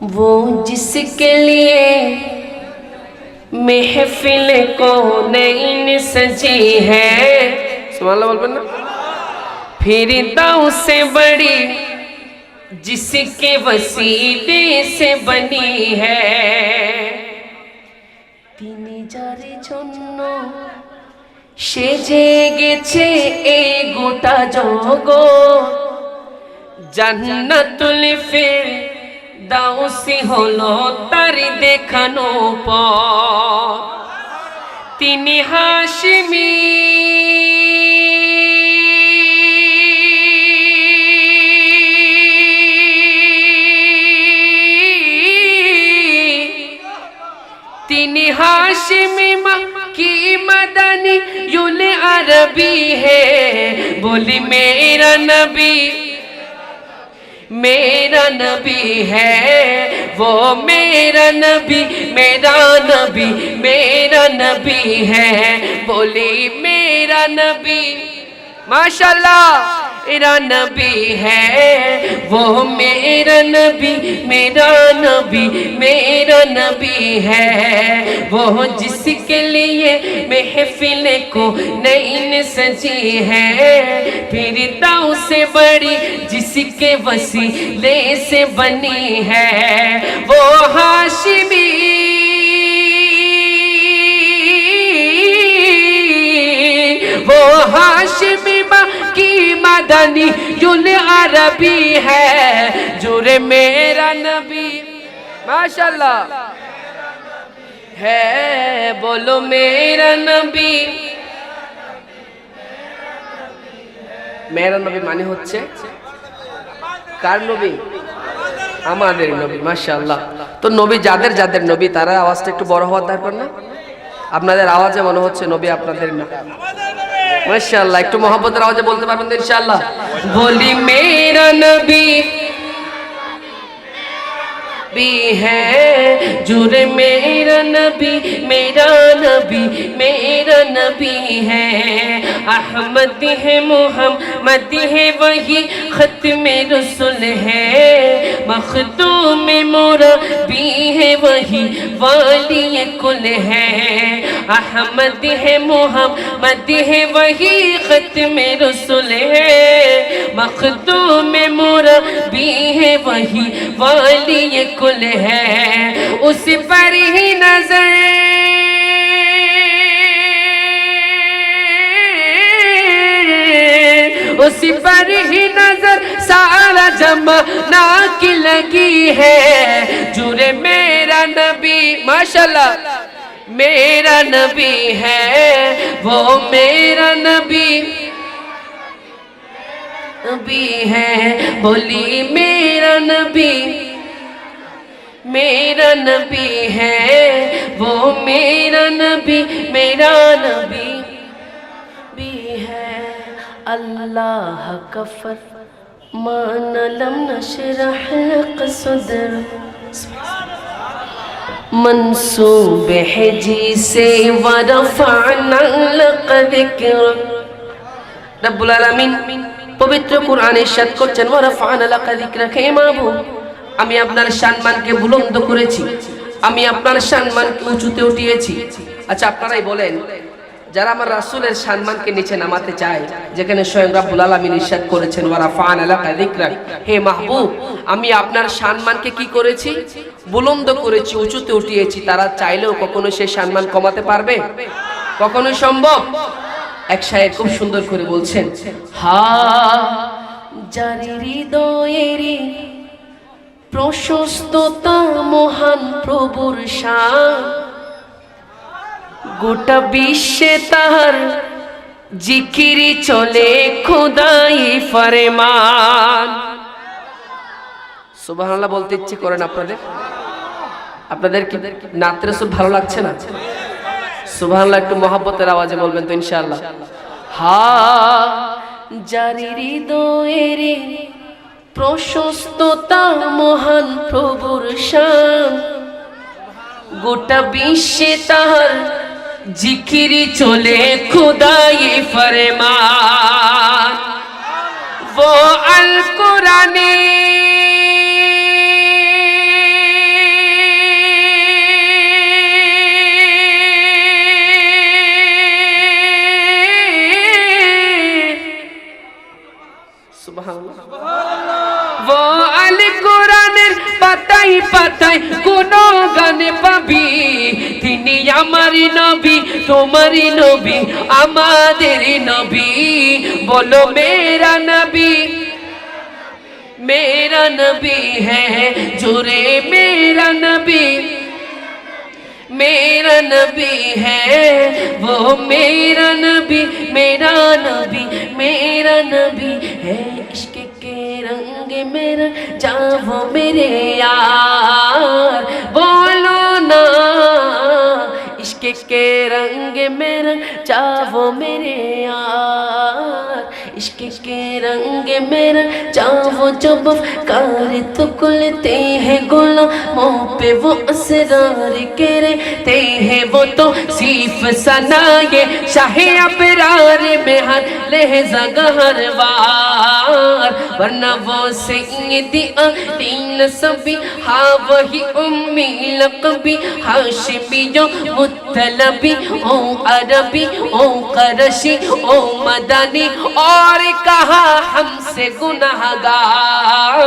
وہ جس کے لیے محفل کو نئی سجی ہے۔ پھر داؤ سے بڑی جس کے وسیلے سے بنی ہے۔ تین جاری جنوں شیجے گے چھے ایک گھوٹا جو گو جنت ফির দাউসি হলো তার দেখানো প তিনি হাসিমি। তিনি হাসিমি কি মাদানি ইউলে আরবি হে। বলি মেরা নবী میرا نبی ہے، وہ میرا نبی میرا نبی میرا نبی ہے۔ بولی میرا نبی۔ ماشاءاللہ۔ میرا نبی ہے، وہ میرا نبی میرا نبی میرا نبی ہے۔ وہ جس کے لیے محفل کو نئی سجی ہے۔ پھر داؤں سے بڑی جس کے وسیلے سے بنی ہے۔ وہ ہاشمی۔ وہ ہاشمی باقی मदनी युल अरबी है जुरे मेरा नबी माशाल्लाह है बोलो मेरा नबी মেরা নবী মানে হচ্ছে কার নবী আমাদের নবী মাশাআল্লাহ তো নবী যাদের যাদের নবী তারা আওয়াজটা একটু বড় হওয়ার দরকার না আপনাদের আওয়াজে মনে হচ্ছে নবী আপনাদের না মাশাআল্লাহ একটু মোহাম্মতের আওয়াজে বলতে পারবেন ইনশাআল্লাহ? বলি মেরা নবী भी है نبی، میرا نبی میرا نبی ہے۔ احمد ہے محمد ہے، وہی ختم رسول ہے۔ مختوم مورا بھی ہے، وہی والی کل ہے۔ احمد ہے محمد ہے، وہی ختم رسول ہے۔ مخدوم مورا بھی ہے، وہی والی کل ہے۔ اس پر ہی نہ نظر اسی پر ہی نظر سارا جمنا کی لگی ہے۔ جورے میرا نبی، ماشاءاللہ، میرا نبی ہے۔ وہ میرا نبی نبی ہے۔ بولی، میرا نبی۔ میرا نبی ہے وہ میرا نبی میرا نبی بھی ہے اللہ کفر مان لم نشرح لق صدر منصوب ہے جی سے ورفعنا لق ذکر رب العالمین پوتر قرآن ارشاد کو چنور فعن لق ذکر کے محبوب আমি আপনার সম্মানকে বুলন্দ করেছি। আমি আপনার সম্মানকে উঁচুতে উঠিয়েছি। আচ্ছা আপনারাই বলেন, যারা আমার রাসূলের সম্মানকে নিচে নামাতে চায়, যেখানে স্বয়ং রাব্বুল আলামিন ইরশাদ করেছেন ওয়ারাফানা লাকা যিকরাক হে মাহবুব, আমি আপনার সম্মানকে কি করেছি? বুলন্দ করেছি, উঁচুতে উঠিয়েছি। তারা চাইলেও কখনো সেই সম্মান কমাতে পারবে? কখনো সম্ভব? এক সাহেব খুব সুন্দর করে বলছেন, হা জারি হৃদয়েরি প্রশস্ততা মহান প্রভুর শান। গোটা বিশ্বে তাহার জিকিরি চলে খোদাই ফরমান। সুবহানাল্লাহ বলতে ইচ্ছে করেন আপনাদের? আপনাদের কি নাত রাসূল ভালো লাগছে না? সুবহানাল্লাহ একটু মহাব্বতের আওয়াজে বলবেন তো ইনশাআল্লাহ। হা জারি হৃদয়েরে প্রশস্ততা মহান প্রভুর শান। গোটা বিশ্বে তাহার জিকিরি চলে খুদাই ফরমা ও আল কোরআনী পাতায় পাতায় কোন গানে পাবি তিনি আমারই নবী তোমারই নবী আমাদের নবী বলো মেরা নবী मेरा नबी है जुरे मेरा नबी मेरा नबी है वो मेरा नबी मेरा नबी मेरा नबी है इश्क के میرا جاؤ میرے یار بولو نا عشق کے رنگ میرا چاہو میرے یار۔ عشق کے رنگ میرا چاہو جب افکار تو کھلتے ہیں گلا موں پہ، وہ اسرار کے رہتے ہیں۔ وہ تو صیف سنائے شاہ اپرار میں ہر لہزہ گھر وار، ورنہ وہ سیدی آلین سبی ہاں وہی امی لقبی ہاشمیوں مطلبی او عربی، او قرشی، او مدانی او اور کہا ہم سے گناہ گار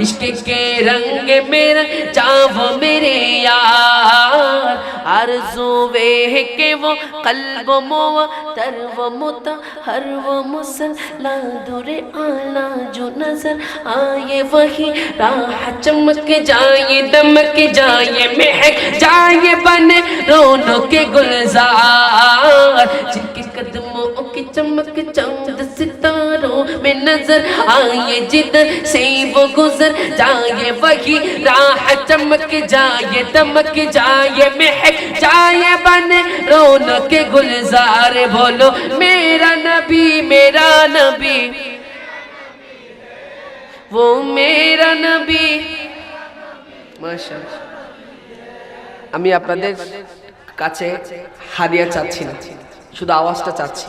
عشق کے رنگ میرا چاو میرے یار۔ عرضوے ہے کہ وہ قلب مو تر و متحر و مسلہ دور آلہ جو نظر آئے وہی۔ راہ چمک جائے، دمک جائے، مہک جائے بنے رونوں کے گلزار۔ جن کے قدموں کی چمک چمک नजर आए जिधर से वो गुजर जाए वही राह चमक जाए दमक जाए महक जाए बने रौनक के गुलजार बोलो मेरा नबी मेरा नबी वो मेरा नबी মাশাআল্লাহ আমি আপনাদের কাছে হাদিয়া চাচ্ছি না শুধু আওয়াজটা চাচ্ছি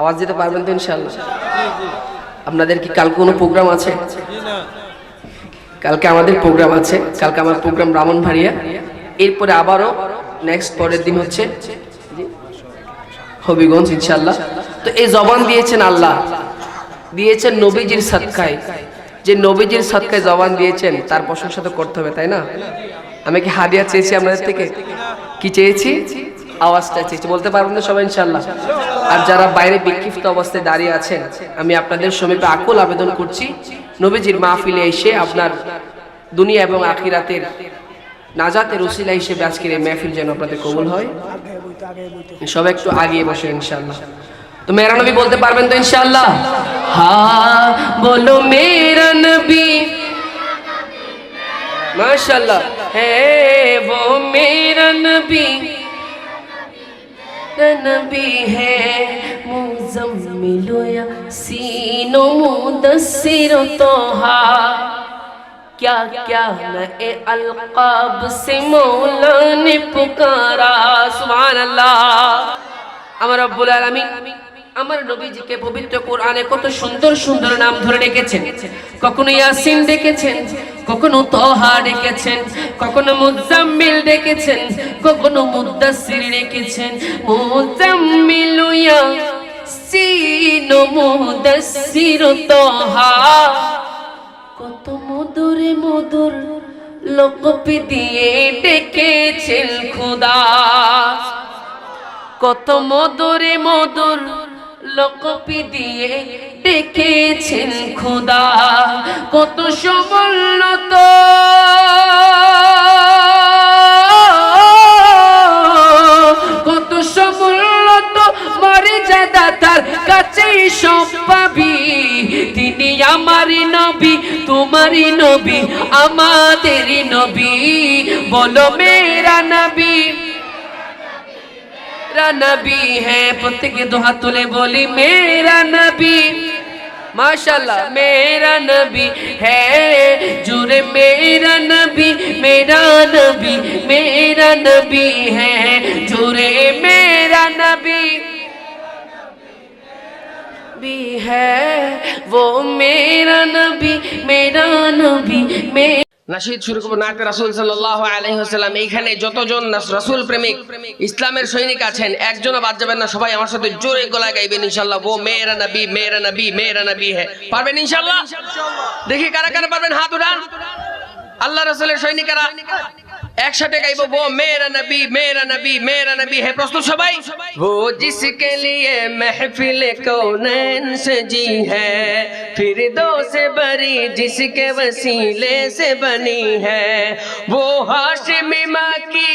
আওয়াজ দিতে পারবেন তো ইনশাল্লাহ আপনাদের কি কাল কোনো প্রোগ্রাম আছে? কালকে আমাদের প্রোগ্রাম আছে। কালকে আমার প্রোগ্রাম ব্রাহ্মণবাড়িয়া এরপরে আবারও নেক্সট পরের দিন হচ্ছে হবিগঞ্জ ইনশাল্লাহ তো এই জবান দিয়েছেন আল্লাহ। দিয়েছেন নবীজির সৎকায় যে নবীজির সৎকায় জবান দিয়েছেন, তার প্রশংসা তো করতে হবে, তাই না? আমি কি হাদিয়া চেয়েছি আপনাদের থেকে? কি চেয়েছি? আওয়াজটা চেয়েছি বলতে পারবেন না সবাই ইনশাল্লাহ আর যারা বাইরে বিক্ষিপ্ত অবস্থায় দাঁড়িয়ে আছেন আমি আপনাদের সমীপে আকুল আবেদন করছি নবীজির মাহফিলে এসে আপনার দুনিয়া এবং আখিরাতের নাজাতের উসিলা হিসেবে আজকের এই মেহফিল যেন আপনাদের কবুল হয় সবাই একটু আগিয়ে বসে ইনশাল্লাহ তো মেরা নবী বলতে পারবেন তো ইনশাল্লাহ হ্যাঁ বলো মেরা নবী माशाल्लाह है वो मेरा नबी नबी है मुजम्मिल या सीनो मुदस्सिर तोहा क्या क्या नए अलकाब से मौला ने पुकारा सुभान अल्लाह আমার রব্বুল আলামিন আমার নবীজিকে পবিত্র কোরআনে কত সুন্দর সুন্দর নাম ধরে রেখেছেন কখনো ইয়াসিন ডেকেছেন কখনো তহা ডেকেছেন কখনো মুজাম্মিল ডেকেছেন কখনো মুদাসসির ডেকেছেন মুজাম্মিল ইয়াসিন মুদাসসির তহা। কত মধুরে মধুর লোকপি দিয়ে ডেকেছেন খোদা। কত মধুরে মধুর লোকপি দিয়ে ডেকেছেন খোদা। কত সমুন্নত কাছেই সব পাবি তিনি আমারই নবী তোমারই নবী আমাদেরই নবী বলো মেরা নবী मेरा नबी है पुत्र के दो हाथ तुले बोली मेरा नबी माशाल्लाह मेरा नबी है जुरे मेरा नबी मेरा नबी मेरा नबी है जुरे मेरा नबी भी है वो मेरा नबी मेरा नबी मेरा নাশিদ শুরু করবো নাতে রাসুল সাল্লাহ আলহিহাল্লাম এইখানে যতজন নাস- রাসূল প্রেমিক ইসলামের সৈনিক আছেন একজনও বাদ যাবেন না সবাই আমার সাথে জোরে গলা গাইবেন ইনশাল্লাহ ও মেয়েরা নবী মেয়েরা নবী মেয়েরা নবী হ্যাঁ পারবেন ইনশাল্লাহ দেখি কারা কারা পারবেন হাত উঠান আল্লাহ রসুলের সৈনিকেরা ایک একসাথে গাইব বো মেরা নবী মেরা নবী মেরা নবী، হে প্রশ্ন সবাই? وہ جس کے لیے محفل کونین جی ہے پھر دو سے بری جس کے وسیلے سے بنی ہے وہ ہاشم کی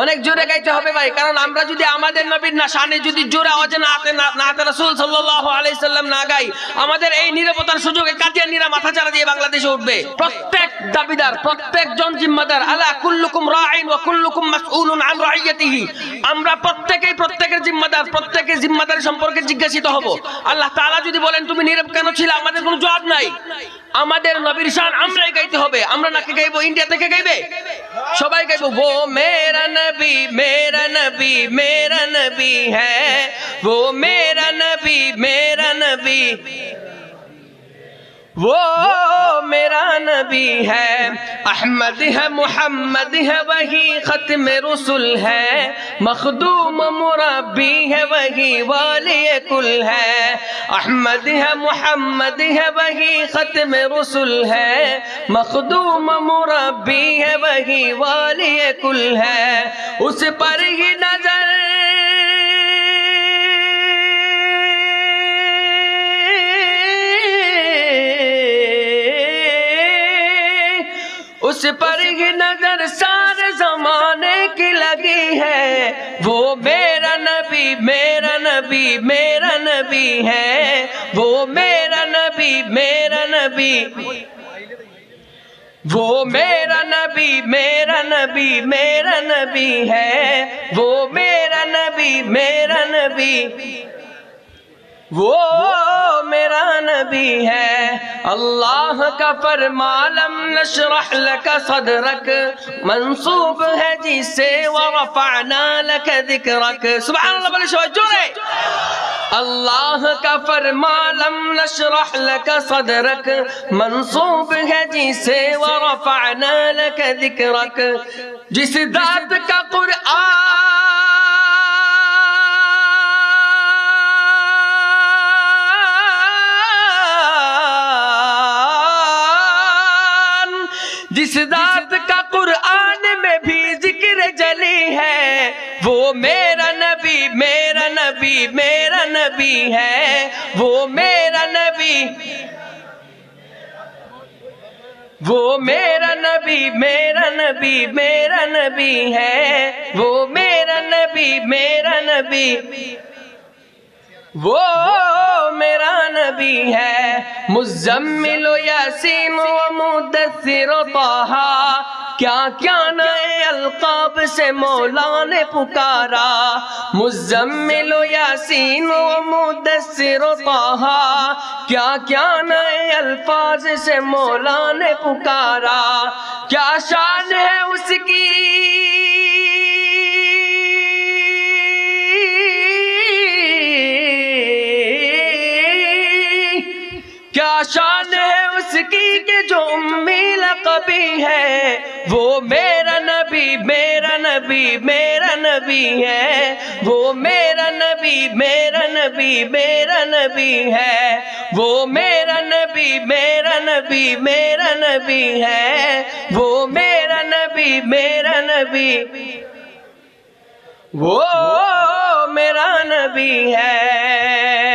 অনেক জোরে গাইতে হবে ভাই, কারণ আমরা যদি আমাদের নবীর না শানে যদি জোরে আওয়াজে না হাতে না না হাতে রাসূল সাল্লাল্লাহু আলাইহি সাল্লাম না গাই, আমাদের এই নিরাপত্তার সুযোগে কাদিয়ানীরা মাথা চারা দিয়ে বাংলাদেশে উঠবে। প্রত্যেক দাবিদার প্রত্যেকজন জিম্মাদার আলা কুল্লুকুম রাঈন ওয়া কুল্লুকুম মাসউলুন আন রাইয়াতিহি। আমরা প্রত্যেকেই প্রত্যেকের জিম্মাদার প্রত্যেকের জিম্মাদার সম্পর্কে জিজ্ঞাসিত হব। আল্লাহ তাআলা যদি বলেন, তুমি নীরব কেন ছিলে? আমাদের কোনো জবাব নাই। আমাদের নবীর শান আমরাই গাইতে হবে। আমরা নাকি গাইবো? ইন্ডিয়া থেকে গাইবে? شبائی کہے وہ میرا نبی میرا نبی میرا نبی ہے وہ میرا نبی میرا نبی وہ میرا نبی ہے۔ احمد ہے، محمد ہے، وہی ختم رسول ہے۔ مخدوم، مربی ہے، وہی والی کل ہے۔ احمد ہے، محمد ہے، وہی ختم رسول ہے۔ مخدوم، مربی ہے، وہی والی کل ہے۔ اس پر ہی نظر اس پر ہی نظر سارے زمانے کی لگی ہے۔ وہ میرا نبی میرا نبی میرا نبی ہے۔ وہ میرا نبی میرا نبی۔ وہ میرا نبی میرا نبی میرا نبی ہے۔ وہ میرا نبی میرا نبی۔ وہ میرا نبی ہے۔ اللہ کا فرمالم نشرح لکا صدرک۔ منصوب ہے جیسے ورفعنا لکا ذکرک۔ سبحان اللہ، بلے شوہ جورے اللہ کا فرمالم نشرح لکا صدرک۔ منصوب ہے جیسے ورفعنا لکا ذکرک۔ جس ذات کا قرآن جس ذات کا قرآن میں بھی ذکر جلی ہے، وہ میرا نبی میرا نبی میرا نبی ہے، وہ میرا نبی، وہ میرا نبی میرا نبی میرا نبی ہے، وہ میرا نبی میرا نبی۔ وہ میرا نبی ہے، مزمل و یاسین و مدثر و طاہا۔ کیا کیا نئے القاب سے مولا نے پکارا؟ مزمل و یاسین و مدثر و طاہا۔ کیا کیا نئے الفاظ سے مولا نے پکارا؟ کیا شان ہے اس امی لقبی ہے۔ وہ میرا نبی میرا نبی میرا نبی ہے۔ وہ میرا نبی میرا نبی میرا نبی ہے۔ وہ میرا نبی میرا نبی میرا نبی ہے۔ وہ میرا نبی میرا نبی۔ وہ میرا نبی ہے۔